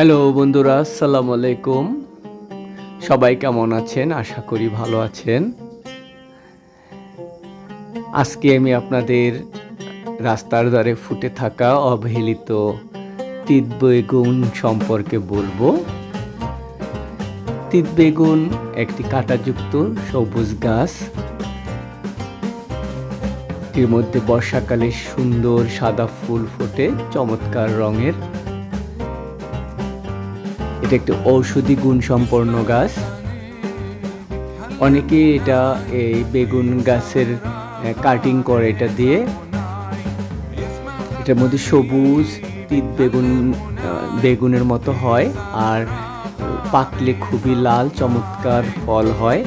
Hello বন্ধুরা, আসসালামু আলাইকুম। সবাই কেমন আছেন? আশা করি ভালো আছেন। আজকে আমি আপনাদের রাস্তার ধারে ফুটে থাকা অবহেলিত তিত বেগুন সম্পর্কে বলব। তিত বেগুন একটি কাঁটাযুক্ত সবুজ গাছ। এর মধ্যে বর্ষাকালে সুন্দর সাদা ফুল ফোটে, চমৎকার রঙের। এটা একটি ঔষধি গুণ সম্পন্ন গাছ। অনেকে এটা এই বেগুন গাছের কাটিং করে এটা দিয়ে। এটার মধ্যে সবুজ তিত বেগুন বেগুনের মতো হয় আর পাকলে খুবই লাল, চমৎকার ফল হয়।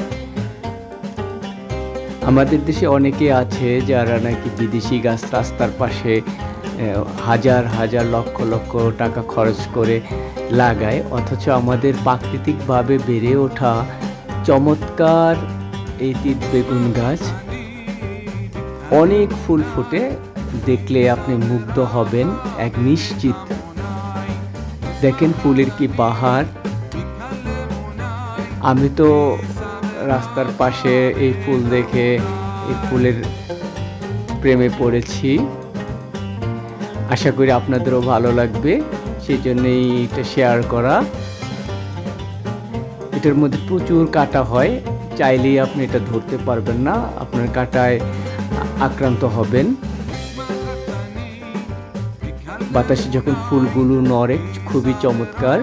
আমাদের দেশে অনেকে আছে যারা নাকি বিদেশি গাছ রাস্তার পাশে হাজার হাজার লক্ষ লক্ষ টাকা খরচ করে লাগায়। অথচ আমাদের প্রাকৃতিকভাবে বেড়ে ওঠা চমৎকার এই তিত বেগুন গাছ অনেক ফুল ফুটে। দেখলে আপনি মুগ্ধ হবেন, এক নিশ্চিত। দেখেন ফুলের কি বাহার। আমি তো রাস্তার পাশে এই ফুল দেখে এই ফুলের প্রেমে পড়েছি। আশা করি আপনাদেরও ভালো লাগবে। সেই জন্যই এটা শেয়ার করা। এটার মধ্যে প্রচুর কাটা হয়। চাইলেই আপনি এটা ধরতে পারবেন না। আপনার কাটায় আক্রান্ত হবেন। বাতাসে যখন ফুলগুলো নড়ে, খুবই চমৎকার।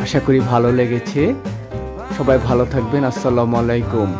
আশা করি ভালো লেগেছে। সবাই ভালো থাকবেন। আসসালামু আলাইকুম।